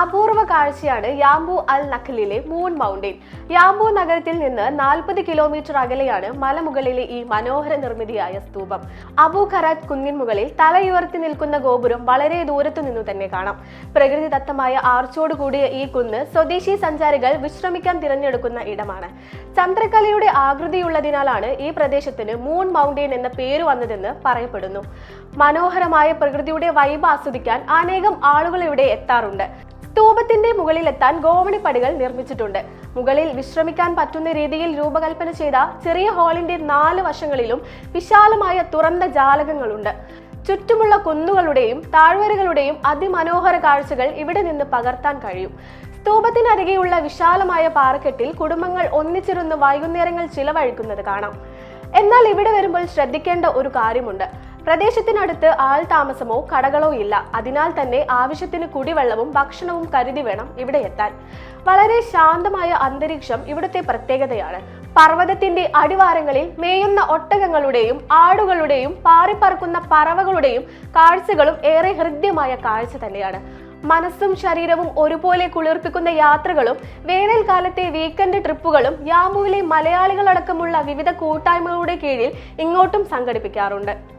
അപൂർവ കാഴ്ചയാണ് യാംബു അൽ നഖലിലെ മൂൺ മൗണ്ടെയിൻ യാംബു നഗരത്തിൽ നിന്ന് നാൽപ്പത് കിലോമീറ്റർ അകലെയാണ് മലമുകളിലെ ഈ മനോഹര നിർമ്മിതിയായ സ്തൂപം. അബു ഖരാജ് കുന്നിൻ മുകളിൽ തലയുയർത്തി നിൽക്കുന്ന ഗോപുരം വളരെ ദൂരത്തു നിന്നു തന്നെ കാണാം. പ്രകൃതിദത്തമായ ആർച്ചോട് കൂടിയ ഈ കുന്ന് സ്വദേശി സഞ്ചാരികൾ വിശ്രമിക്കാൻ തിരഞ്ഞെടുക്കുന്ന ഇടമാണ്. ചന്ദ്രകലയുടെ ആകൃതിയുള്ളതിനാലാണ് ഈ പ്രദേശത്തിന് മൂൺ മൗണ്ടെയിൻ എന്ന പേര് വന്നതെന്ന് പറയപ്പെടുന്നു. മനോഹരമായ പ്രകൃതിയുടെ വൈബ് ആസ്വദിക്കാൻ അനേകം ആളുകൾ ഇവിടെ എത്താറുണ്ട്. സ്തൂപത്തിന്റെ മുകളിലെത്താൻ ഗോവണിപ്പടികൾ നിർമ്മിച്ചിട്ടുണ്ട്. മുകളിൽ വിശ്രമിക്കാൻ പറ്റുന്ന രീതിയിൽ രൂപകൽപ്പന ചെയ്ത ചെറിയ ഹാളിന്റെ നാല് വശങ്ങളിലും വിശാലമായ തുറന്ന ജാലകങ്ങളുണ്ട്. ചുറ്റുമുള്ള കുന്നുകളുടെയും താഴ്വരകളുടെയും അതിമനോഹര കാഴ്ചകൾ ഇവിടെ നിന്ന് പകർത്താൻ കഴിയും. സ്തൂപത്തിനരികെയുള്ള വിശാലമായ പാറക്കെട്ടിൽ കുടുംബങ്ങൾ ഒന്നിച്ചിരുന്ന് വൈകുന്നേരങ്ങൾ ചിലവഴിക്കുന്നത് കാണാം. എന്നാൽ ഇവിടെ വരുമ്പോൾ ശ്രദ്ധിക്കേണ്ട ഒരു കാര്യമുണ്ട്. പ്രദേശത്തിനടുത്ത് ആൾ താമസമോ കടകളോ ഇല്ല. അതിനാൽ തന്നെ ആവശ്യത്തിന് കുടിവെള്ളവും ഭക്ഷണവും കരുതി വേണം ഇവിടെ എത്താൻ. വളരെ ശാന്തമായ അന്തരീക്ഷം ഇവിടുത്തെ പ്രത്യേകതയാണ്. പർവതത്തിന്റെ അടിവാരങ്ങളിൽ മേയുന്ന ഒട്ടകങ്ങളുടെയും ആടുകളുടെയും പാറിപ്പറക്കുന്ന പറവകളുടെയും കാഴ്ചകളും ഏറെ ഹൃദ്യമായ കാഴ്ച തന്നെയാണ്. മനസ്സും ശരീരവും ഒരുപോലെ കുളിർപ്പിക്കുന്ന യാത്രകളും വേനൽക്കാലത്തെ വീക്കെൻഡ് ട്രിപ്പുകളും യാമ്പുവിലെ മലയാളികളടക്കമുള്ള വിവിധ കൂട്ടായ്മകളുടെ കീഴിൽ ഇങ്ങോട്ടും സംഘടിപ്പിക്കാറുണ്ട്.